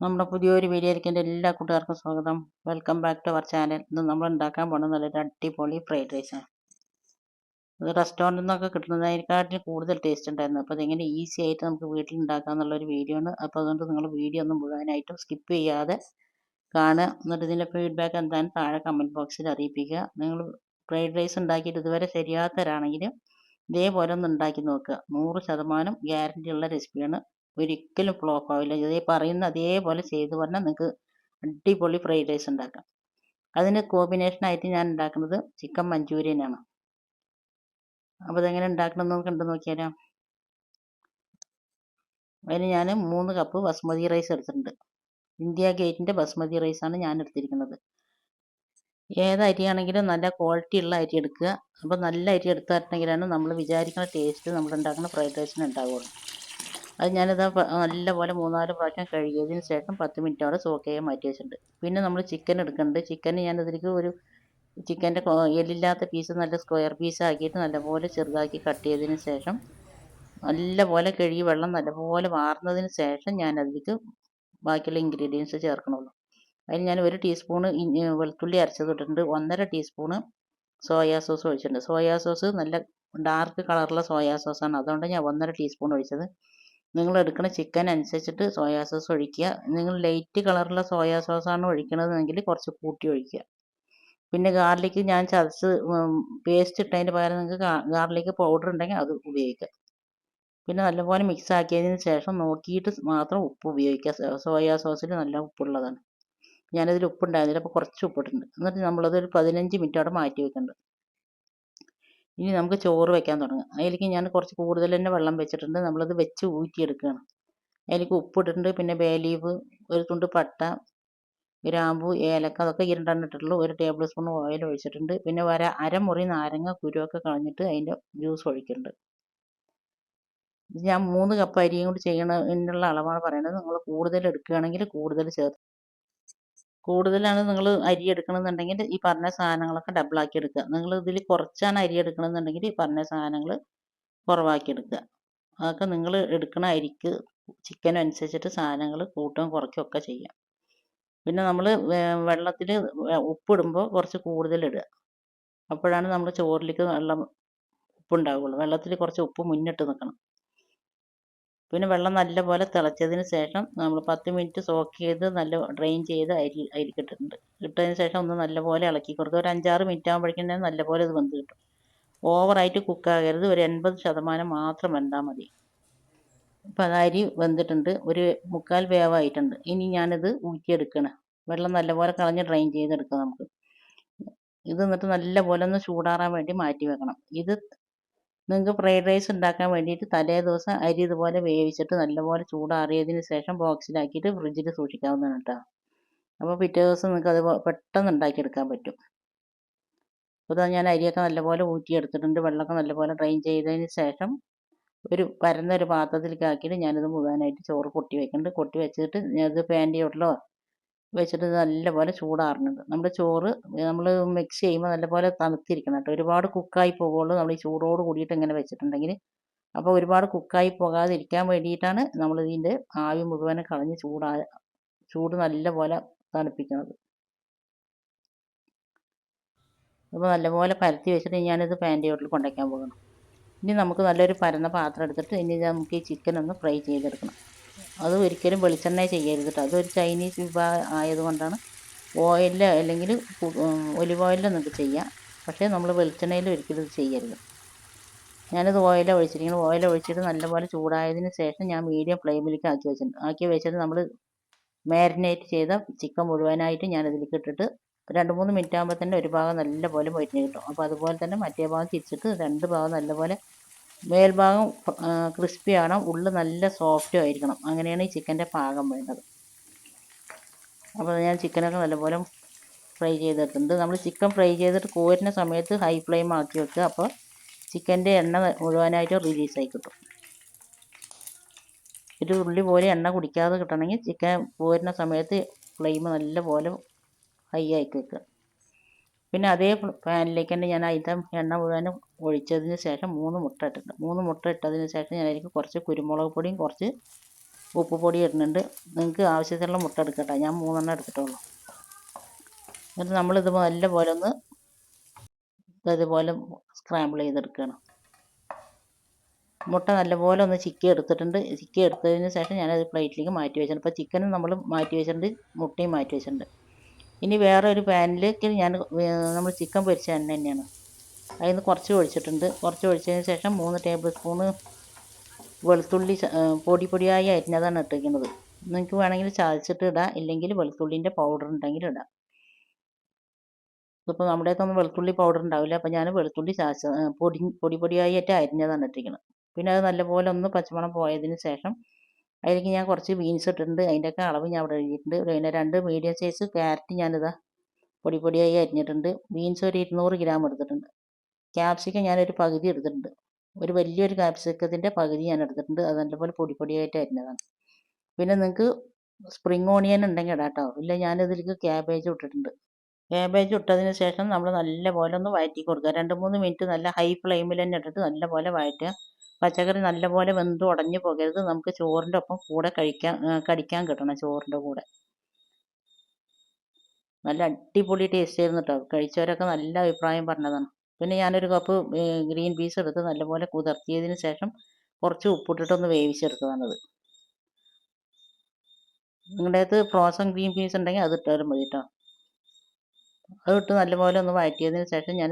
നമ്മുടെ പുതിയൊരു വീഡിയോയിലേക്ക് എന്റെ എല്ലാ കൂട്ടുകാർക്കും സ്വാഗതം. Welcome back to our channel ഇന്ന് നമ്മൾ ഉണ്ടാക്കാൻ പോകുന്നത് നല്ലൊരു അടിപൊളി ഫ്രൈഡ് റൈസാണ് ഇത് റെസ്റ്റോറന്റിൽ നിന്നൊക്കെ കിട്ടുന്നതിനെക്കാട്ടിലും കൂടുതൽ ടേസ്റ്റ് ഉണ്ടായിരുന്നു. അപ്പോൾ അതെങ്ങനെ ഈസി ആയിട്ട് നമുക്ക് വീട്ടിൽ ഉണ്ടാക്കാമെന്നുള്ളൊരു വീഡിയോ ആണ്. അപ്പോൾ അതുകൊണ്ട് നിങ്ങൾ വീഡിയോ ഒന്നും മുഴുവനായിട്ടും സ്കിപ്പ് ചെയ്യാതെ കാണുക. എന്നിട്ട് ഇതിന്റെ ഫീഡ്ബാക്ക് എന്തായാലും താഴെ കമന്റ് ബോക്സിൽ അറിയിപ്പിക്കുക. നിങ്ങൾ ഫ്രൈഡ് റൈസ് ഉണ്ടാക്കിയിട്ട് ഇതുവരെ ശരിയാത്തവരാണെങ്കിൽ ഇതേപോലെ ഒന്ന് ഉണ്ടാക്കി നോക്കുക. നൂറ് ശതമാനം ഗ്യാരണ്ടി ഉള്ള റെസിപ്പിയാണ് ഒരിക്കലും ഫ്ലോപ്പ് ആവില്ല. ഇതേ പറയുന്ന അതേപോലെ ചെയ്ത് പറഞ്ഞാൽ നിങ്ങൾക്ക് അടിപൊളി ഫ്രൈഡ് റൈസ് ഉണ്ടാക്കാം. അതിന് കോമ്പിനേഷനായിട്ട് ഞാൻ ഉണ്ടാക്കുന്നത് ചിക്കൻ മഞ്ചൂരിയനാണ് അപ്പോൾ അതെങ്ങനെ ഉണ്ടാക്കണമെന്ന് കണ്ടു നോക്കിയാലോ. അതിന് ഞാൻ മൂന്ന് കപ്പ് ബസ്മതി റൈസ് എടുത്തിട്ടുണ്ട്. ഇന്ത്യ ഗേറ്റിന്റെ ബസ്മതി റൈസാണ് ഞാൻ എടുത്തിരിക്കുന്നത്. ഏത് അരിയാണെങ്കിലും നല്ല ക്വാളിറ്റി ഉള്ള അരി എടുക്കുക. അപ്പോൾ നല്ല അരി എടുത്തിട്ടുണ്ടെങ്കിലാണ് നമ്മൾ വിചാരിക്കുന്ന ടേസ്റ്റ് നമ്മൾ ഉണ്ടാക്കുന്ന ഫ്രൈഡ് റൈസിന് ഉണ്ടാവുള്ളൂ. അത് ഞാനത് നല്ലപോലെ മൂന്നാൽ പ്രാവശ്യം കഴുകിയതിന് ശേഷം പത്ത് മിനിറ്റോടെ സോക്ക് ചെയ്യാൻ മാറ്റി വെച്ചിട്ടുണ്ട്. പിന്നെ നമ്മൾ ചിക്കൻ എടുക്കുന്നുണ്ട്. ചിക്കൻ ഞാനതിലേക്ക് ഒരു ചിക്കന്റെ എല്ലില്ലാത്ത പീസ് നല്ല സ്ക്വയർ പീസ് ആക്കിയിട്ട് നല്ലപോലെ ചെറുതാക്കി കട്ട് ചെയ്തതിന് ശേഷം നല്ലപോലെ കഴുകി വെള്ളം നല്ലപോലെ വാർന്നതിന് ശേഷം ഞാൻ അതിലേക്ക് ബാക്കിയുള്ള ഇൻഗ്രീഡിയൻസ് ചേർക്കണുള്ളൂ അതിന് ഞാൻ ഒരു ടീസ്പൂണ് വെളുത്തുള്ളി അരച്ചത് ഇട്ടിട്ടുണ്ട് ഒന്നര ടീസ്പൂണ് സോയാ സോസ് ഒഴിച്ചിട്ടുണ്ട്. സോയാ സോസ് നല്ല ഡാർക്ക് കളറുള്ള സോയാ സോസാണ് അതുകൊണ്ട് ഞാൻ ഒന്നര ടീസ്പൂൺ ഒഴിച്ചത്. നിങ്ങൾ എടുക്കുന്ന ചിക്കൻ അനുസരിച്ചിട്ട് സോയാ സോസ് ഒഴിക്കുക. നിങ്ങൾ ലൈറ്റ് കളറുള്ള സോയാ സോസാണ് ഒഴിക്കണതെങ്കിൽ കുറച്ച് കൂട്ടി ഒഴിക്കുക. പിന്നെ ഗാർലിക്ക് ഞാൻ ചതച്ച് പേസ്റ്റ് ഇട്ടതിന് പകരം നിങ്ങൾക്ക് ഗാർലിക്ക് പൗഡർ ഉണ്ടെങ്കിൽ അത് ഉപയോഗിക്കുക. പിന്നെ നല്ലപോലെ മിക്സ് ആക്കിയതിന് ശേഷം നോക്കിയിട്ട് മാത്രം ഉപ്പ് ഉപയോഗിക്കുക. സോയാ സോസിൽ നല്ല ഉപ്പുള്ളതാണ്. ഞാനതിൽ ഉപ്പുണ്ടായിരുന്നില്ല അപ്പോൾ കുറച്ച് ഉപ്പിട്ടുണ്ട് എന്നിട്ട് നമ്മളത് ഒരു പതിനഞ്ച് മിനിറ്റ് അവിടെ മാറ്റി വെക്കുന്നുണ്ട് ഇനി നമുക്ക് ചോറ് വെക്കാൻ തുടങ്ങാം. അതിലേക്ക് ഞാൻ കുറച്ച് കൂടുതൽ തന്നെ വെള്ളം വെച്ചിട്ടുണ്ട്. നമ്മളത് വെച്ച് ഊറ്റിയെടുക്കുകയാണ്. അതിലേക്ക് ഉപ്പിട്ടിട്ടുണ്ട്. പിന്നെ ബേലീവ് ഒരു തുണ്ട് പട്ട ഗ്രാമ്പു ഏലക്ക അതൊക്കെ ഇരണ്ടെണ്ണം ഇട്ടിട്ടുള്ളൂ. ഒരു ടേബിൾ സ്പൂൺ ഓയിൽ ഒഴിച്ചിട്ടുണ്ട്. പിന്നെ വര അരമുറി നാരങ്ങ കുരുവൊക്കെ കളഞ്ഞിട്ട് അതിന്റെ ജ്യൂസ് ഒഴിക്കുന്നുണ്ട്. ഞാൻ മൂന്ന് കപ്പ് അരിയും കൂടി ചെയ്യണതിനുള്ള അളവാണ് പറയുന്നത് നിങ്ങൾ കൂടുതൽ എടുക്കുകയാണെങ്കിൽ കൂടുതൽ ചേർത്ത് കൂടുതലാണ് നിങ്ങൾ അരി എടുക്കണമെന്നുണ്ടെങ്കിൽ ഈ പറഞ്ഞ സാധനങ്ങളൊക്കെ ഡബിളാക്കി എടുക്കുക. നിങ്ങൾ ഇതിൽ കുറച്ചാണ് അരി എടുക്കണമെന്നുണ്ടെങ്കിൽ ഈ പറഞ്ഞ സാധനങ്ങൾ കുറവാക്കി എടുക്കുക. അതൊക്കെ നിങ്ങൾ എടുക്കണ അരിക്ക് ചിക്കനും അനുസരിച്ചിട്ട് സാധനങ്ങൾ കൂട്ടുകയും കുറയ്ക്കുകയൊക്കെ ചെയ്യാം. പിന്നെ നമ്മൾ വെള്ളത്തിൽ ഉപ്പിടുമ്പോൾ കുറച്ച് കൂടുതലിടുക അപ്പോഴാണ് നമ്മൾ ചോറിലേക്ക് വെള്ളം ഉപ്പുണ്ടാവുള്ളൂ വെള്ളത്തിൽ കുറച്ച് ഉപ്പ് മുന്നിട്ട് നിൽക്കണം. പിന്നെ വെള്ളം നല്ലപോലെ തിളച്ചതിന് ശേഷം നമ്മൾ പത്ത് മിനിറ്റ് സോക്ക് ചെയ്ത് നല്ല ഡ്രെയിൻ ചെയ്ത് അരി അരിക്കിട്ടിട്ടുണ്ട് ഇട്ടതിന് ശേഷം ഒന്ന് നല്ലപോലെ ഇളക്കി കൊടുക്കുക ഒരു അഞ്ചാറ് മിനിറ്റ് ആകുമ്പോഴേക്കും തന്നെ നല്ലപോലെ ഇത് വെന്ത് കിട്ടും. ഓവറായിട്ട് കുക്കാകരുത് ഒരു എൺപത് ശതമാനം മാത്രം വെന്താൽ മതി. ഇപ്പം അരി വെന്തിട്ടുണ്ട്. ഒരു മുക്കാൽ വേവായിട്ടുണ്ട്. ഇനി ഞാനിത് ഊറ്റിയെടുക്കണം. വെള്ളം നല്ലപോലെ കളഞ്ഞ് ഡ്രെയിൻ ചെയ്തെടുക്കാം നമുക്ക്. ഇത് എന്നിട്ട് നല്ലപോലെ ഒന്ന് ചൂടാറാൻ വേണ്ടി മാറ്റി വെക്കണം. ഇത് നിങ്ങൾക്ക് ഫ്രൈഡ് റൈസ് ഉണ്ടാക്കാൻ വേണ്ടിയിട്ട് തലേ ദിവസം അരി ഇതുപോലെ വേവിച്ചിട്ട് നല്ലപോലെ ചൂടാറിയതിന് ശേഷം ബോക്സിലാക്കിയിട്ട് ഫ്രിഡ്ജിൽ സൂക്ഷിക്കാവുന്നതാണ് കേട്ടോ അപ്പോൾ പിറ്റേ ദിവസം നിങ്ങൾക്ക് അത് പെട്ടെന്ന് ഉണ്ടാക്കിയെടുക്കാൻ പറ്റും. അപ്പോൾ ഞാൻ അരിയൊക്കെ നല്ലപോലെ ഊറ്റിയെടുത്തിട്ടുണ്ട്. വെള്ളമൊക്കെ നല്ലപോലെ ഡ്രെയിൻ ചെയ്തതിന് ശേഷം ഒരു പരന്ന ഒരു പാത്രത്തിലേക്ക് ആക്കിയിട്ട് ഞാനിത് മുഴുവനായിട്ട് ചോറ് കൊട്ടി വെക്കുന്നുണ്ട്. കൊട്ടി വെച്ചിട്ട് ഞാനത് പാന്റിയോട്ടിലോ വെച്ചിട്ട് നല്ലപോലെ ചൂടാറുണ്ട് നമ്മുടെ ചോറ് നമ്മൾ മിക്സ് ചെയ്യുമ്പോൾ നല്ലപോലെ തണുത്തിരിക്കണം കേട്ടോ. ഒരുപാട് കുക്കായി പോകുള്ളൂ. നമ്മൾ ഈ ചൂടോട് കൂടിയിട്ട് ഇങ്ങനെ വെച്ചിട്ടുണ്ടെങ്കിൽ. അപ്പോൾ ഒരുപാട് കുക്കായി പോകാതിരിക്കാൻ വേണ്ടിയിട്ടാണ് നമ്മൾ ഇതിന്റെ ആവി മുഴുവനെ കളഞ്ഞ് ചൂടാ ചൂട് നല്ലപോലെ തണുപ്പിക്കുന്നത്. അപ്പോൾ നല്ലപോലെ പരത്തി വെച്ചിട്ട് ഞാനിത് പാന്റിയോട്ടിൽ കൊണ്ടുവയ്ക്കാൻ പോകണം ഇനി നമുക്ക് നല്ലൊരു പരന്ന പാത്രം എടുത്തിട്ട് ഇനി നമുക്ക് ഈ ചിക്കൻ ഒന്ന് ഫ്രൈ ചെയ്തെടുക്കണം. അത് ഒരിക്കലും വെളിച്ചെണ്ണ ചെയ്യരുത് കേട്ടോ അതൊരു ചൈനീസ് വിഭാഗം ആയതുകൊണ്ടാണ് ഓയിലിൽ അല്ലെങ്കിൽ ഒലിവ് ഓയിലിൽ നിങ്ങൾക്ക് ചെയ്യാം. പക്ഷേ നമ്മൾ വെളിച്ചെണ്ണയിൽ ഒരിക്കലും ഇത് ചെയ്യരുത്. ഞാനിത് ഓയിൽ ഒഴിച്ചിരിക്കുന്നത്. ഓയിൽ ഒഴിച്ചിട്ട് നല്ലപോലെ ചൂടായതിന് ശേഷം ഞാൻ മീഡിയം ഫ്ലെയിമിലേക്ക് ആക്കി വെച്ചിട്ടുണ്ട് ആക്കി വെച്ചിട്ട് നമ്മൾ മാരിനേറ്റ് ചെയ്ത ചിക്കൻ മുഴുവനായിട്ട് ഞാൻ ഇതിലേക്ക് ഇട്ടിട്ട് രണ്ട് മൂന്ന് മിനിറ്റ് ആകുമ്പോൾ തന്നെ ഒരു ഭാഗം നല്ലപോലെ മൊരിഞ്ഞ് കിട്ടും. അപ്പോൾ അതുപോലെ തന്നെ മറ്റേ ഭാഗം തിരിച്ചിട്ട് രണ്ട് ഭാഗം നല്ലപോലെ മേൽഭാഗം ക്രിസ്പി ആകണം ഉള്ളിൽ നല്ല സോഫ്റ്റും ആയിരിക്കണം. അങ്ങനെയാണ് ഈ ചിക്കന്റെ പാകം വേണ്ടത്. അപ്പോൾ ഞാൻ ചിക്കനൊക്കെ നല്ലപോലെ ഫ്രൈ ചെയ്തിട്ടുണ്ട്. നമ്മൾ ചിക്കൻ ഫ്രൈ ചെയ്തിട്ട് കോരുന്ന സമയത്ത് ഹൈ ഫ്ലെയിം ആക്കി വെക്കുക. അപ്പോൾ ചിക്കന്റെ എണ്ണ മുഴുവനായിട്ട് റിലീസായി കിട്ടും. ഒരു ഉള്ളി പോലെ എണ്ണ കുടിക്കാതെ കിട്ടണമെങ്കിൽ ചിക്കൻ പോരുന്ന സമയത്ത് ഫ്ലെയിം നല്ലപോലെ ഹൈ ആക്കി വെക്കുക. പിന്നെ അതേ പാനിലേക്ക് തന്നെ ഞാൻ അതിന്റെ എണ്ണ മുഴുവനും ഒഴിച്ചതിന് ശേഷം മൂന്ന് മുട്ട ഇട്ടിട്ടുണ്ട്. മൂന്ന് മുട്ട ഇട്ടതിന് ശേഷം ഞാൻ അതിലേക്ക് കുറച്ച് കുരുമുളക് പൊടിയും കുറച്ച് ഉപ്പ് പൊടി ഇടുന്നുണ്ട്. നിങ്ങൾക്ക് ആവശ്യത്തിനുള്ള മുട്ട എടുക്കട്ടെ. ഞാൻ മൂന്നെണ്ണം എടുത്തിട്ടുള്ളൂ. എന്നിട്ട് നമ്മളിത് നല്ലപോലെ ഒന്ന് ഇതുപോലെ സ്ക്രാമ്പിൾ ചെയ്തെടുക്കുകയാണ്. മുട്ട നല്ലപോലെ ഒന്ന് ചിക്കി എടുത്തിട്ടുണ്ട്. ചിക്കി എടുത്തതിന് ശേഷം ഞാനത് പ്ലേറ്റിലേക്ക് മാറ്റി വെച്ചിട്ടുണ്ട്. അപ്പോൾ ചിക്കനും നമ്മൾ മാറ്റി വെച്ചിട്ടുണ്ട്. മുട്ടയും മാറ്റി വെച്ചിട്ടുണ്ട്. ഇനി വേറെ ഒരു പാനിലേക്ക് ഞാൻ നമ്മൾ ചിക്കൻ പൊരിച്ച എണ്ണ തന്നെയാണ്. അതിൽ നിന്ന് കുറച്ച് ഒഴിച്ചിട്ടുണ്ട്. കുറച്ച് ഒഴിച്ചതിന് ശേഷം മൂന്ന് ടേബിൾ സ്പൂണ് വെളുത്തുള്ളി പൊടി പൊടിയായി അരിഞ്ഞതാണ് ഇട്ടിരിക്കുന്നത് നിങ്ങൾക്ക് വേണമെങ്കിൽ ചതച്ചിട്ട് ഇടാം. ഇല്ലെങ്കിൽ വെളുത്തുള്ളിന്റെ പൗഡർ ഉണ്ടെങ്കിൽ ഇടാം. ഇതിപ്പോൾ നമ്മുടെ അടുത്തൊന്നും വെളുത്തുള്ളി പൗഡർ ഉണ്ടാവില്ല. അപ്പോൾ ഞാൻ വെളുത്തുള്ളി ചാച്ച പൊടി പൊടി പൊടിയായിട്ട് അരിഞ്ഞതാണ് ഇട്ടിരിക്കുന്നത് പിന്നെ അത് നല്ലപോലെ ഒന്ന് പച്ചമണം പോയതിന് ശേഷം അതിലേക്ക് ഞാൻ കുറച്ച് ബീൻസ് ഇട്ടിട്ടുണ്ട്. അതിന്റെയൊക്കെ അളവ് ഞാൻ അവിടെ എഴുതിയിട്ടുണ്ട്. പിന്നെ രണ്ട് മീഡിയം സൈസ് ക്യാരറ്റ് ഞാനിതാ പൊടി പൊടിയായി അരിഞ്ഞിട്ടുണ്ട്. ബീൻസ് ഒരു ഇരുന്നൂറ് ഗ്രാം എടുത്തിട്ടുണ്ട്. ക്യാപ്സിക്കം ഞാനൊരു പകുതി എടുത്തിട്ടുണ്ട്. ഒരു വലിയൊരു ക്യാപ്സിക്കത്തിന്റെ പകുതി ഞാൻ എടുത്തിട്ടുണ്ട്. അത് നല്ലപോലെ പൊടി പൊടിയായിട്ട് അരിഞ്ഞതാണ്. പിന്നെ നിങ്ങൾക്ക് സ്പ്രിങ് ഓണിയൻ ഉണ്ടെങ്കിൽ ഇടാട്ടോ ഇല്ല ഞാനിതിലേക്ക് ക്യാബേജ് ഇട്ടിട്ടുണ്ട്. ക്യാബേജ് ഇട്ടതിന് ശേഷം നമ്മൾ നല്ലപോലെ ഒന്ന് വഴറ്റി കൊടുക്കുക. രണ്ട് മൂന്ന് മിനിറ്റ് നല്ല ഹൈ ഫ്ലെയിമിൽ തന്നെ ഇട്ടിട്ട് നല്ലപോലെ വഴറ്റുക. പച്ചക്കറി നല്ലപോലെ വെന്ത് ഉടഞ്ഞു പോകരുത്. നമുക്ക് ചോറിന്റെ ഒപ്പം കൂടെ കഴിക്കാൻ കടിക്കാൻ കിട്ടണം ചോറിന്റെ കൂടെ. നല്ല അടിപൊളി ടേസ്റ്റ് ആയിരുന്നു കേട്ടോ കഴിച്ചവരൊക്കെ നല്ല അഭിപ്രായം പറഞ്ഞതാണ്. പിന്നെ ഞാനൊരു കപ്പ് ഗ്രീൻ പീസ് എടുത്ത് നല്ലപോലെ കുതിർത്തിയതിന് ശേഷം കുറച്ച് ഉപ്പിട്ടിട്ടൊന്ന് വേവിച്ചെടുത്തതാണത്. നിങ്ങളുടെ അടുത്ത് ഫ്രോസൺ ഗ്രീൻ പീസ് ഉണ്ടെങ്കിൽ അത് ഇട്ടാലും മതി കേട്ടോ അതിട്ട് നല്ലപോലെ ഒന്ന് വഴറ്റിയതിന് ശേഷം ഞാൻ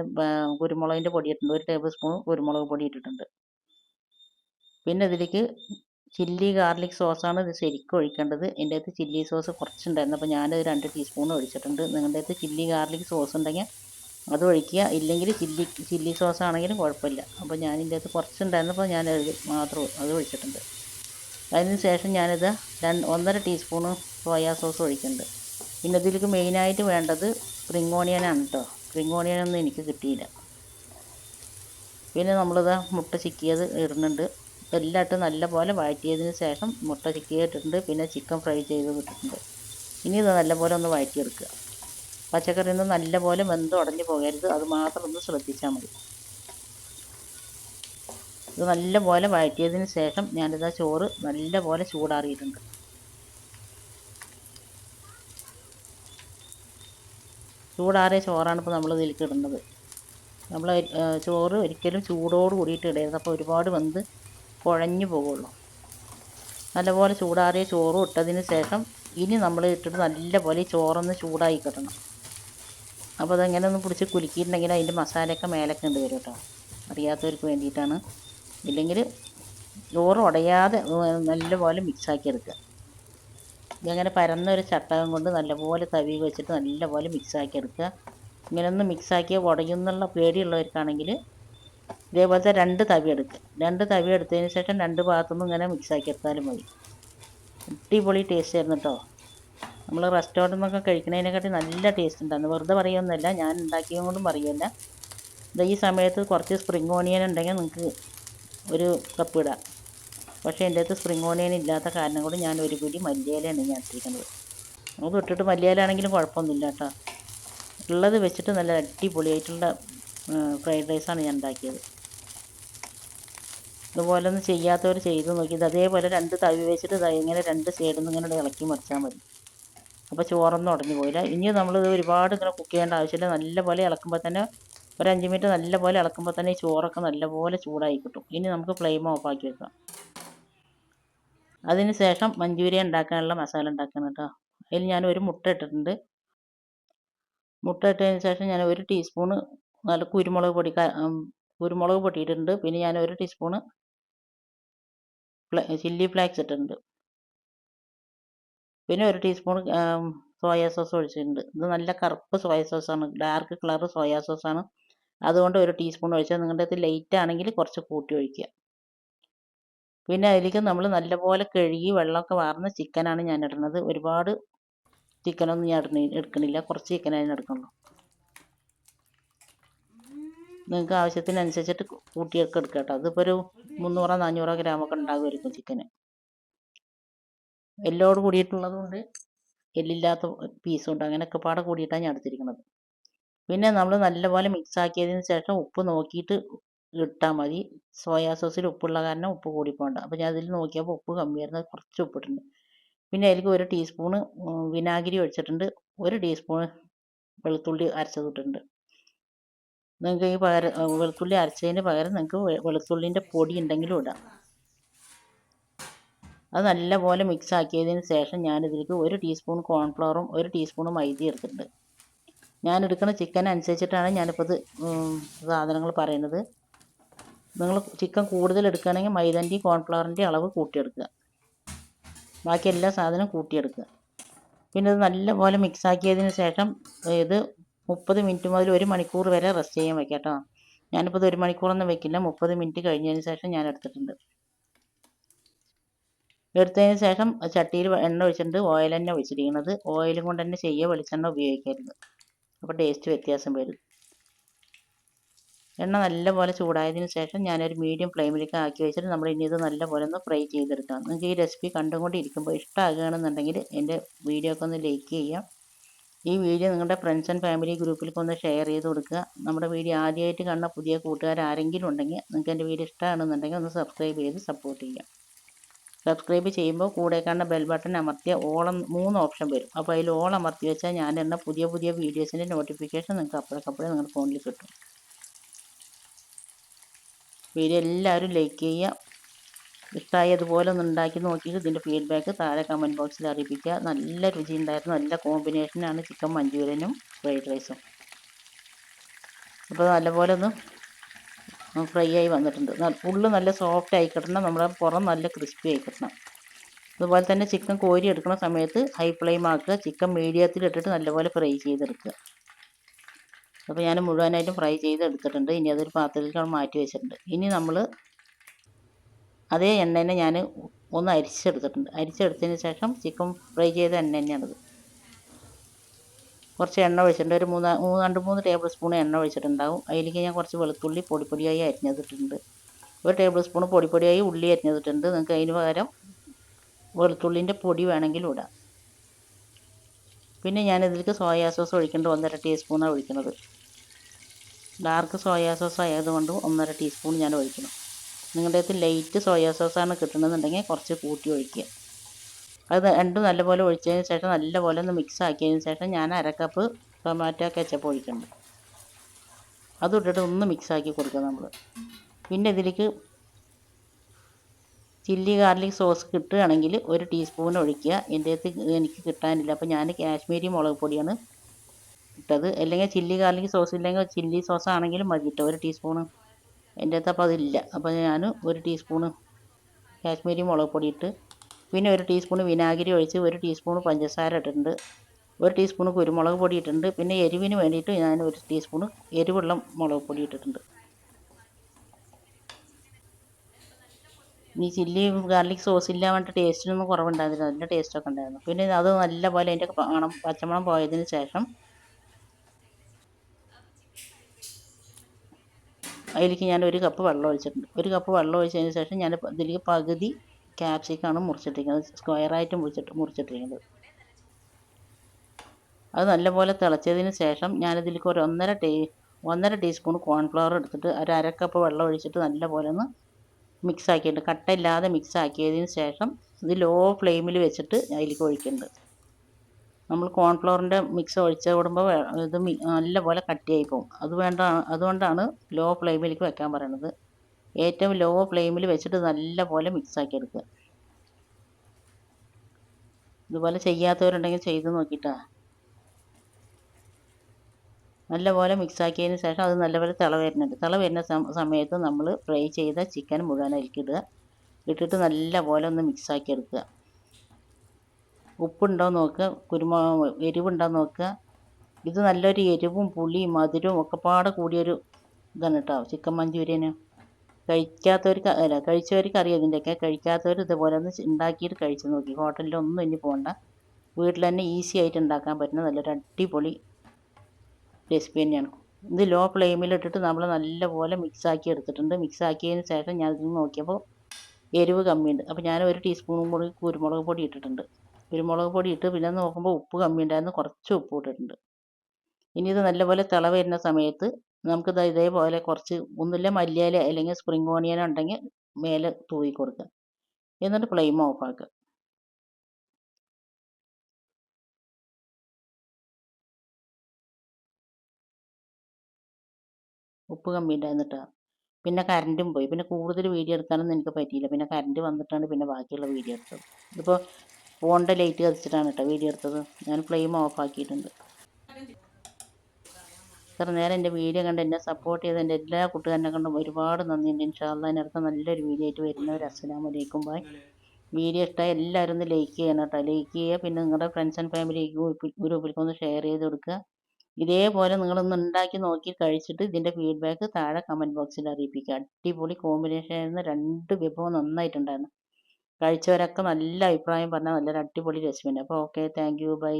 കുരുമുളകിന്റെ പൊടി ഇട്ടിട്ടുണ്ട്. ഒരു ടേബിൾ സ്പൂൺ കുരുമുളക് പൊടി ഇട്ടിട്ടുണ്ട്. പിന്നെ ഇതിലേക്ക് ചില്ലി ഗാർലിക് സോസാണ് ഇത് ശരിക്കും ഒഴിക്കേണ്ടത്. എന്റെ അടുത്ത് ചില്ലി സോസ് കുറച്ചുണ്ടായിരുന്നു. അപ്പോൾ ഞാനത് രണ്ട് ടീസ്പൂൺ ഒഴിച്ചിട്ടുണ്ട്. നിങ്ങളുടെ അടുത്ത് ചില്ലി ഗാർലിക് സോസ് ഉണ്ടെങ്കിൽ അത് ഒഴിക്കുക. ഇല്ലെങ്കിൽ ചില്ലി ചില്ലി സോസ് ആണെങ്കിലും കുഴപ്പമില്ല. അപ്പോൾ ഞാൻ ഇതിന്റെ അകത്ത് കുറച്ചുണ്ടായിരുന്നപ്പോൾ ഞാൻ അത് മാത്രം അത് ഒഴിച്ചിട്ടുണ്ട്. അതിന് ശേഷം ഞാനിത് രണ്ട് ഒന്നര ടീസ്പൂണ് സോയാ സോസ് ഒഴിക്കുന്നുണ്ട്. പിന്നെ ഇതിലേക്ക് മെയിനായിട്ട് വേണ്ടത് സ്പ്രിങ് ഓണിയനാണ് കേട്ടോ സ്പ്രിങ് എനിക്ക് കിട്ടിയില്ല. പിന്നെ നമ്മളിത് മുട്ട ചിക്കിയത് ഇടുന്നുണ്ട്. എല്ലാം ഇട്ട് നല്ലപോലെ വഴറ്റിയതിന് ശേഷം മുട്ട ചിക്കിയത് ഇട്ടിട്ടുണ്ട് പിന്നെ ചിക്കൻ ഫ്രൈ ചെയ്ത് വിട്ടിട്ടുണ്ട്. ഇനി ഇത് നല്ലപോലെ ഒന്ന് വഴറ്റിയെടുക്കുക. പച്ചക്കറി ഒന്നും നല്ലപോലെ വെന്ത് ഉടഞ്ഞു പോകരുത്. അത് മാത്രം ഒന്ന് ശ്രദ്ധിച്ചാൽ മതി. ഇത് നല്ലപോലെ വഴറ്റിയതിന് ശേഷം ഞാനിതാ ചോറ് നല്ലപോലെ ചൂടാറിയിട്ടുണ്ട്. ചൂടാറിയ ചോറാണ് ഇപ്പോൾ നമ്മൾ ഇതിലേക്ക് ഇടുന്നത്. നമ്മൾ ചോറ് ഒരിക്കലും ചൂടോട് കൂടിയിട്ട് ഇടരുത്. അപ്പോൾ ഒരുപാട് വെന്ത് കുഴഞ്ഞു പോകുള്ളൂ. നല്ലപോലെ ചൂടാറിയ ചോറും ഇട്ടതിന് ശേഷം ഇനി നമ്മൾ ഇട്ടിട്ട് നല്ലപോലെ ഈ ചോറൊന്ന് ചൂടായി കിട്ടണം. അപ്പോൾ അതെങ്ങനെ ഒന്ന് പിടിച്ച് കുലുക്കിയിട്ടുണ്ടെങ്കിൽ അതിന്റെ മസാലയൊക്കെ മേലൊക്കെ ഉണ്ട് വരും കേട്ടോ. അറിയാത്തവർക്ക് വേണ്ടിയിട്ടാണ്. ഇല്ലെങ്കിൽ ചോറ് ഉടയാതെ നല്ലപോലെ മിക്സാക്കി എടുക്കുക. ഇതങ്ങനെ പരന്ന ഒരു ചട്ടകം കൊണ്ട് നല്ലപോലെ തവി വെച്ചിട്ട് നല്ലപോലെ മിക്സാക്കി എടുക്കുക. ഇങ്ങനെ ഒന്ന് മിക്സാക്കി ഉടയുന്നുള്ള പേടിയുള്ളവർക്കാണെങ്കിൽ ഇതേപോലത്തെ രണ്ട് തവി എടുക്കുക രണ്ട് തവി എടുത്തതിന് ശേഷം രണ്ട് ഭാഗത്തുനിന്നും ഇങ്ങനെ മിക്സാക്കി എടുത്താലും മതി. അടിപൊളി ടേസ്റ്റ് ആയിരുന്നു കേട്ടോ നമ്മൾ റെസ്റ്റോറന്റിൽ നിന്നൊക്കെ കഴിക്കുന്നതിനെക്കാട്ടി നല്ല ടേസ്റ്റ് ഉണ്ടായിരുന്നു വെറുതെ പറയുമൊന്നുമല്ല ഞാൻ ഉണ്ടാക്കിയത് കൊണ്ടും പറയുമല്ല ദാ ഈ സമയത്ത് കുറച്ച് സ്പ്രിങ് ഓണിയൻ ഉണ്ടെങ്കിൽ നിങ്ങൾക്ക് ഒരു കപ്പ് ഇടാം. പക്ഷേ എന്റെ അടുത്ത് സ്പ്രിങ് ഓണിയൻ ഇല്ലാത്ത കാരണം കൊണ്ട് ഞാൻ ഒരു പിടി മല്ലിയിലയാണ് ഞാൻ ഇട്ടിരിക്കുന്നത്. നമുക്ക് ഇട്ടിട്ട് മല്ലിയിലാണെങ്കിലും കുഴപ്പമൊന്നുമില്ല കേട്ടോ ഉള്ളത് വെച്ചിട്ട് നല്ല അടിപൊളിയായിട്ടുള്ള ഫ്രൈഡ് റൈസാണ് ഞാൻ ഉണ്ടാക്കിയത്. ഇതുപോലെ ഒന്ന് ചെയ്യാത്തവർ ചെയ്ത് നോക്കിയത് അതേപോലെ രണ്ട് തവി വെച്ചിട്ട് ഇങ്ങനെ രണ്ട് സൈഡിൽ നിന്ന് ഇങ്ങനെ ഇളക്കി മറിച്ചാൽ മതി. അപ്പോൾ ചോറൊന്നും ഉടഞ്ഞു പോയില്ല. ഇനി നമ്മളിത് ഒരുപാട് ഇങ്ങനെ കുക്ക് ചെയ്യേണ്ട ആവശ്യമില്ല. നല്ലപോലെ ഇളക്കുമ്പോൾ തന്നെ ഒരു അഞ്ച് മിനിറ്റ് നല്ലപോലെ ഇളക്കുമ്പോൾ തന്നെ ഈ ചോറൊക്കെ നല്ലപോലെ ചൂടായി കിട്ടും. ഇനി നമുക്ക് ഫ്ലെയിം ഓഫാക്കി വെക്കാം. അതിന് ശേഷം മഞ്ചൂരിയൻ ഉണ്ടാക്കാനുള്ള മസാല ഉണ്ടാക്കണം കേട്ടോ. അതിൽ ഞാൻ ഒരു മുട്ട ഇട്ടിട്ടുണ്ട്. മുട്ട ഇട്ടതിന് ശേഷം ഞാൻ ഒരു ടീസ്പൂണ് നല്ല കുരുമുളക് പൊടി കുരുമുളക് പൊടി ഇട്ടിട്ടുണ്ട് പിന്നെ ഞാൻ ഒരു ടീസ്പൂണ് ചില്ലി ഫ്ലേക്സ് ഇട്ടിട്ടുണ്ട്. പിന്നെ ഒരു ടീസ്പൂൺ സോയാ സോസ് ഒഴിച്ചിട്ടുണ്ട്. ഇത് നല്ല കറുപ്പ് സോയാ സോസാണ്. ഡാർക്ക് കളർ സോയാ സോസാണ്. അതുകൊണ്ട് ഒരു ടീസ്പൂൺ ഒഴിച്ചാൽ നിങ്ങളുടെ ഇത് ലൈറ്റ് ആണെങ്കിൽ കുറച്ച് കൂട്ടി ഒഴിക്കുക. പിന്നെ അതിലേക്ക് നമ്മൾ നല്ലപോലെ കഴുകി വെള്ളമൊക്കെ വാർന്ന ചിക്കനാണ് ഞാൻ ഇടുന്നത്. ഒരുപാട് ചിക്കനൊന്നും ഞാൻ ഇടുന്ന എടുക്കണില്ല. കുറച്ച് ചിക്കനേ ഞാൻ എടുക്കുള്ളൂ. നിങ്ങൾക്ക് ആവശ്യത്തിനനുസരിച്ചിട്ട് കൂട്ടിയൊക്കെ എടുക്കുക കേട്ടോ. അതിപ്പോൾ ഒരു മുന്നൂറോ നാനൂറോ ഗ്രാമൊക്കെ ഉണ്ടാകുമായിരിക്കും ചിക്കന് എല്ലോട് കൂടിയിട്ടുള്ളത് കൊണ്ട് എല്ലില്ലാത്ത പീസും ഉണ്ട്. അങ്ങനെയൊക്കെ പാടെ കൂടിയിട്ടാണ് ഞാൻ എടുത്തിരിക്കുന്നത് പിന്നെ നമ്മൾ നല്ലപോലെ മിക്സ് ആക്കിയതിന് ശേഷം ഉപ്പ് നോക്കിയിട്ട് ഇട്ടാൽ മതി. സോയാ സോസിൽ ഉപ്പുള്ള കാരണം ഉപ്പ് കൂടി പോകണ്ട അപ്പോൾ ഞാൻ അതിൽ നോക്കിയപ്പോൾ ഉപ്പ് കമ്മിയായിരുന്നു. കുറച്ച് ഉപ്പിട്ടുണ്ട്. പിന്നെ അതിലേക്ക് ഒരു ടീസ്പൂണ് വിനാഗിരി ഒഴിച്ചിട്ടുണ്ട്. ഒരു ടീസ്പൂണ് വെളുത്തുള്ളി അരച്ചതിട്ടുണ്ട് നിങ്ങൾക്ക് ഈ പകരം വെളുത്തുള്ളി അരച്ചതിന് പകരം നിങ്ങൾക്ക് വെളുത്തുള്ളിന്റെ പൊടി ഉണ്ടെങ്കിലും ഇടാം. അത് നല്ലപോലെ മിക്സ് ആക്കിയതിന് ശേഷം ഞാനിതിലേക്ക് ഒരു ടീസ്പൂൺ കോൺഫ്ലവറും ഒരു ടീസ്പൂൺ മൈദയും എടുത്തിട്ടുണ്ട്. ഞാൻ എടുക്കുന്ന ചിക്കൻ അനുസരിച്ചിട്ടാണ് ഞാനിപ്പോൾ ഇത് സാധനങ്ങൾ പറയുന്നത്. നിങ്ങൾ ചിക്കൻ കൂടുതൽ എടുക്കുകയാണെങ്കിൽ മൈദന്റെയും കോൺഫ്ലവറിന്റെയും അളവ് കൂട്ടിയെടുക്കുക. ബാക്കി എല്ലാ സാധനവും കൂട്ടിയെടുക്കുക. പിന്നെ ഇത് നല്ലപോലെ മിക്സ് ആക്കിയതിന് ശേഷം ഇത് മുപ്പത് മിനിറ്റ് മുതൽ ഒരു മണിക്കൂർ വരെ റെസ്റ്റ് ചെയ്യാൻ വയ്ക്കാം കേട്ടോ. ഞാനിപ്പോൾ ഇത് ഒരു മണിക്കൂറൊന്നും വെക്കില്ല. മുപ്പത് മിനിറ്റ് കഴിഞ്ഞതിന് ശേഷം ഞാൻ എടുത്തിട്ടുണ്ട്. എടുത്തതിന് ശേഷം ചട്ടിയിൽ എണ്ണ ഒഴിച്ചിട്ടുണ്ട്. ഓയിൽ തന്നെ ഒഴിച്ചിരിക്കുന്നത്. ഓയിലും കൊണ്ട് തന്നെ ചെയ്യുക വെളിച്ചെണ്ണ ഉപയോഗിക്കരുത്. അപ്പോൾ ടേസ്റ്റ് വ്യത്യാസം വരും. എണ്ണ നല്ലപോലെ ചൂടായതിന് ശേഷം ഞാനൊരു മീഡിയം ഫ്ലെയിമിലേക്ക് ആക്കി വെച്ചിട്ട് നമ്മൾ ഇനി ഇത് നല്ലപോലെ ഒന്ന് ഫ്രൈ ചെയ്തെടുക്കാം. നിങ്ങൾക്ക് ഈ റെസിപ്പി കണ്ടുകൊണ്ടിരിക്കുമ്പോൾ ഇഷ്ടമാകുകയാണെന്നുണ്ടെങ്കിൽ എന്റെ വീഡിയോ ഒക്കെ ഒന്ന് ലൈക്ക് ചെയ്യാം. ഈ വീഡിയോ നിങ്ങളുടെ ഫ്രണ്ട്സ് ആൻഡ് ഫാമിലി ഗ്രൂപ്പിലേക്ക് ഒന്ന് ഷെയർ ചെയ്ത് കൊടുക്കുക. നമ്മുടെ വീഡിയോ ആദ്യമായിട്ട് കാണുന്ന പുതിയ കൂട്ടുകാർ ആരെങ്കിലും ഉണ്ടെങ്കിൽ നിങ്ങൾക്ക് എന്റെ വീഡിയോ ഇഷ്ടമാണെന്നുണ്ടെങ്കിൽ ഒന്ന് സബ്സ്ക്രൈബ് ചെയ്ത് സപ്പോർട്ട് ചെയ്യാം സബ്സ്ക്രൈബ് ചെയ്യുമ്പോൾ കൂടെ കാണുന്ന ബെൽ ബട്ടൺ അമർത്തിയ ഓളം മൂന്ന് ഓപ്ഷൻ വരും. അപ്പോൾ അതിൽ ഓൾ അമർത്തി വെച്ചാൽ ഞാൻ എണ്ണ പുതിയ പുതിയ വീഡിയോസിന്റെ നോട്ടിഫിക്കേഷൻ നിങ്ങൾക്ക് അപ്പോഴേക്കപ്പോഴേ നിങ്ങളുടെ ഫോണിൽ കിട്ടും. വീഡിയോ എല്ലാവരും ലൈക്ക് ചെയ്യുക. ഇഷ്ടമായി അതുപോലെ ഒന്ന് ഉണ്ടാക്കി നോക്കിയിട്ട് ഇതിന്റെ ഫീഡ്ബാക്ക് താഴെ കമന്റ് ബോക്സിൽ അറിയിപ്പിക്കുക. നല്ല രുചി ഉണ്ടായിരുന്നു നല്ല കോമ്പിനേഷനാണ് ചിക്കൻ മഞ്ചൂരിയനും ഫ്രൈഡ് റൈസും അപ്പോൾ നല്ലപോലെ ഒന്ന് ഫ്രൈ ആയി വന്നിട്ടുണ്ട്. ഉള്ളു നല്ല സോഫ്റ്റ് ആയി കിട്ടണം. നമ്മുടെ പുറം നല്ല ക്രിസ്പി ആയി കിട്ടണം. അതുപോലെ തന്നെ ചിക്കൻ കോരി എടുക്കുന്ന സമയത്ത് ഹൈ ഫ്ലെയിം ആക്കുക. ചിക്കൻ മീഡിയത്തിൽ ഇട്ടിട്ട് നല്ലപോലെ ഫ്രൈ ചെയ്തെടുക്കുക. അപ്പോൾ ഞാൻ മുഴുവനായിട്ടും ഫ്രൈ ചെയ്തെടുത്തിട്ടുണ്ട്. ഇനി അതൊരു പാത്രത്തിലേക്ക് മാറ്റി വെച്ചിട്ടുണ്ട്. ഇനി നമ്മൾ അതേ എണ്ണ തന്നെ ഞാൻ ഒന്ന് അരിച്ചെടുത്തിട്ടുണ്ട്. അരിച്ചെടുത്തതിന് ശേഷം ചിക്കൻ ഫ്രൈ ചെയ്ത എണ്ണ തന്നെയാണത് കുറച്ച് എണ്ണ ഒഴിച്ചിട്ടുണ്ട്. ഒരു മൂന്ന് മൂന്ന് രണ്ട് മൂന്ന് ടേബിൾ സ്പൂൺ എണ്ണ ഒഴിച്ചിട്ടുണ്ടാവും. അതിലേക്ക് ഞാൻ കുറച്ച് വെളുത്തുള്ളി പൊടിപ്പൊടിയായി അരിഞ്ഞതിട്ടുണ്ട്. ഒരു ടേബിൾ സ്പൂൺ പൊടിപ്പൊടിയായി ഉള്ളി അരിഞ്ഞതിട്ടുണ്ട്. നിങ്ങൾക്ക് അതിന് പകരം വെളുത്തുള്ളിന്റെ പൊടി വേണമെങ്കിലും ഇടാം. പിന്നെ ഞാൻ ഇതിലേക്ക് സോയാ സോസ് ഒഴിക്കേണ്ടത് ഒന്നര ടീസ്പൂണാണ് ഒഴിക്കുന്നത്. ഡാർക്ക് സോയാ സോസ് ആയതുകൊണ്ട് ഒന്നര ടീസ്പൂൺ ഞാൻ ഒഴിക്കണം. നിങ്ങളുടെ അടുത്ത് ലൈറ്റ് സോയാ സോസാണ് കിട്ടണമെന്നുണ്ടെങ്കിൽ കുറച്ച് കൂട്ടി ഒഴിക്കുക. അത് രണ്ടും നല്ലപോലെ ഒഴിച്ചതിന് ശേഷം നല്ലപോലെ ഒന്ന് മിക്സ് ആക്കിയതിന് ശേഷം ഞാൻ അര കപ്പ് ടൊമാറ്റോ കെച്ചപ്പ് ഒഴിക്കുന്നുണ്ട്. അതും ഇട്ടിട്ട് ഒന്ന് മിക്സ് ആക്കി കൊടുക്കുക നമ്മൾ പിന്നെ ഇതിലേക്ക് ചില്ലി ഗാർലിക് സോസ് കിട്ടുകയാണെങ്കിൽ ഒരു ടീസ്പൂൺ ഒഴിക്കുക. എന്റെ അടുത്ത് എനിക്ക് കിട്ടാനില്ല. അപ്പോൾ ഞാൻ കാശ്മീരി മുളക് പൊടിയാണ് ഇട്ടത്. അല്ലെങ്കിൽ ചില്ലി ഗാർലിക് സോസ് ഇല്ലെങ്കിൽ ചില്ലി സോസ് ആണെങ്കിലും മതി കേട്ടോ. ഒരു ടീസ്പൂണ് എന്റെ അടുത്ത് അപ്പോൾ അതില്ല. അപ്പോൾ ഞാൻ ഒരു ടീസ്പൂണ് കാശ്മീരി മുളക് പൊടി ഇട്ട് പിന്നെ ഒരു ടീസ്പൂൺ വിനാഗിരി ഒഴിച്ച് ഒരു ടീസ്പൂൺ പഞ്ചസാര ഇട്ടിട്ടുണ്ട് ഒരു ടീസ്പൂൺ കുരുമുളക് പൊടി ഇട്ടിട്ടുണ്ട് പിന്നെ എരിവിന് വേണ്ടിയിട്ട് ഞാൻ ഒരു ടീസ്പൂൺ എരിവുള്ള മുളക് പൊടി ഇട്ടിട്ടുണ്ട്. ഈ ചില്ലി ഗാർലിക് സോസ് ഇല്ല വേണ്ട ടേസ്റ്റിനൊന്നും കുറവുണ്ടായിരുന്നില്ല. നല്ല ടേസ്റ്റൊക്കെ ഉണ്ടായിരുന്നു. പിന്നെ അത് നല്ലപോലെ അതിന്റെ മണം പച്ചമണം പോയതിന് ശേഷം അതിലേക്ക് ഞാൻ ഒരു കപ്പ് വെള്ളം ഒഴിച്ചിട്ടുണ്ട്. ഒരു കപ്പ് വെള്ളം ഒഴിച്ചതിന് ശേഷം ഞാൻ ഇതിലേക്ക് പകുതി ക്യാപ്സിക്കാണ് മുറിച്ചിട്ടിരിക്കുന്നത്. സ്ക്വയറായിട്ട് മുറിച്ചിട്ട് മുറിച്ചിട്ടിരിക്കുന്നത്. അത് നല്ലപോലെ തിളച്ചതിന് ശേഷം ഞാനിതിലേക്ക് ഒരു ഒന്നര ടീ ഒന്നര ടീസ്പൂൺ കോൺഫ്ലവർ എടുത്തിട്ട് ഒരു അര കപ്പ് വെള്ളം ഒഴിച്ചിട്ട് നല്ലപോലെ ഒന്ന് മിക്സ് ആക്കിയിട്ട് കട്ടയില്ലാതെ മിക്സ് ആക്കിയതിന് ശേഷം ഇത് ലോ ഫ്ലെയിമിൽ വെച്ചിട്ട് അതിലേക്ക് ഒഴിക്കുന്നുണ്ട്. നമ്മൾ കോൺഫ്ലോറിന്റെ മിക്സ് ഒഴിച്ച് കൂടുമ്പോൾ ഇത് നല്ലപോലെ കട്ടിയായി പോകും. അത് വേണ്ട അതുകൊണ്ടാണ് ലോ ഫ്ലെയിമിലേക്ക് വെക്കാൻ പറയണത് ഏറ്റവും ലോ ഫ്ലെയിമിൽ വെച്ചിട്ട് നല്ലപോലെ മിക്സ് ആക്കി എടുക്കുക. ഇതുപോലെ ചെയ്യാത്തവരുണ്ടെങ്കിൽ ചെയ്ത് നോക്കിയിട്ടാ നല്ലപോലെ മിക്സ് ആക്കിയതിന് ശേഷം അത് നല്ലപോലെ തിള വരുന്നുണ്ട്. തിള വരുന്ന സമയത്ത് നമ്മൾ ഫ്രൈ ചെയ്ത ചിക്കൻ മുഴുവൻ അതിലേക്ക് ഇടുക. ഇട്ടിട്ട് നല്ലപോലെ ഒന്ന് മിക്സ് ആക്കി എടുക്കുക. ഉപ്പുണ്ടോ നോക്കുക കുരുമുളക് എരിവുണ്ടോ നോക്കുക ഇത് നല്ലൊരു എരിവും പുളിയും മധുരവും ഒക്കെ പാടെ കൂടിയൊരു ഇതാണ് കേട്ടോ ചിക്കൻ മഞ്ചൂരിയന് കഴിക്കാത്തവർക്ക് അല്ല കഴിച്ചവർക്ക് അറിയാം ഇതിന്റെയൊക്കെ. കഴിക്കാത്തവർ ഇതുപോലെ ഒന്ന് ഉണ്ടാക്കിയിട്ട് കഴിച്ച് നോക്കി. ഹോട്ടലിലൊന്നും ഇനി പോകണ്ട വീട്ടിൽ തന്നെ ഈസി ആയിട്ട് ഉണ്ടാക്കാൻ പറ്റുന്ന നല്ലൊരു അടിപൊളി റെസിപ്പി തന്നെയാണ്. ഇത് ലോ ഫ്ലെയിമിലിട്ടിട്ട് നമ്മൾ നല്ലപോലെ മിക്സ് ആക്കി എടുത്തിട്ടുണ്ട്. മിക്സാക്കിയതിന് ശേഷം ഞാൻ ഇത് നോക്കിയപ്പോൾ എരിവ് കമ്മിയുണ്ട്. അപ്പോൾ ഞാൻ ഒരു ടീസ്പൂണും കൂടി കുരുമുളക് പൊടി ഇട്ടിട്ടുണ്ട്. കുരുമുളക് പൊടി ഇട്ട് പിന്നെ നോക്കുമ്പോൾ ഉപ്പ് കമ്മി ഉണ്ടായിരുന്നു. കുറച്ച് ഉപ്പ് ഇട്ടിട്ടുണ്ട്. ഇനി ഇത് നല്ലപോലെ തിള വരുന്ന സമയത്ത് നമുക്ക് ഇത് ഇതേപോലെ കുറച്ച് ഒന്നുമില്ല മല്ലിയില അല്ലെങ്കിൽ സ്പ്രിംഗ് ഓണിയൻ ഉണ്ടെങ്കിൽ മേലെ തൂവി കൊടുക്കുക. എന്നിട്ട് ഫ്ലെയിം ഓഫ് ആക്കുക. ഉപ്പ് കമ്മി ഉണ്ടായിരുന്നിട്ടാ പിന്നെ കറണ്ടും പോയി. പിന്നെ കൂടുതൽ വീഡിയോ എടുക്കാനൊന്നും എനിക്ക് പറ്റിയില്ല. പിന്നെ കറണ്ട് വന്നിട്ടാണ് പിന്നെ ബാക്കിയുള്ള വീഡിയോ എടുത്തത്. ഇതിപ്പോൾ ഫോണിന്റെ ലൈറ്റ് കത്തിച്ചിട്ടാണ് കേട്ടോ വീഡിയോ എടുത്തത്. ഞാൻ ഫ്ലെയിം ഓഫ് ആക്കിയിട്ടുണ്ട്. ഇത്ര നേരം എന്റെ വീഡിയോ കണ്ട് എന്നെ സപ്പോർട്ട് ചെയ്ത എന്റെ എല്ലാ കൂട്ടുകാരനെ കണ്ടും ഒരുപാട് നന്ദിയുണ്ട്. ഇൻഷാല്ല അതിനടുത്ത് നല്ലൊരു വീഡിയോ ആയിട്ട് വരുന്നവർ അസ്സലാമു അലൈക്കും. ബായ് വീഡിയോ ഇഷ്ടമായി എല്ലാവരും ഒന്ന് ലൈക്ക് ചെയ്യണം കേട്ടോ. ലൈക്ക് ചെയ്യുക പിന്നെ നിങ്ങളുടെ ഫ്രണ്ട്സ് ആൻഡ് ഫാമിലി ഗ്രൂപ്പിലേക്ക് ഒന്ന് ഷെയർ ചെയ്ത് കൊടുക്കുക. ഇതേപോലെ നിങ്ങളൊന്ന് ഉണ്ടാക്കി നോക്കി കഴിച്ചിട്ട് ഇതിന്റെ ഫീഡ്ബാക്ക് താഴെ കമന്റ് ബോക്സിൽ അറിയിപ്പിക്കുക. അടിപൊളി കോമ്പിനേഷൻ ആയിരുന്നു. രണ്ട് വിഭവം നന്നായിട്ടുണ്ടായിരുന്നു. കഴിച്ചവരൊക്കെ നല്ല അഭിപ്രായം പറഞ്ഞാൽ നല്ലൊരു അടിപൊളി രസമുണ്ട് അപ്പോൾ ഓക്കെ താങ്ക് യു ബൈ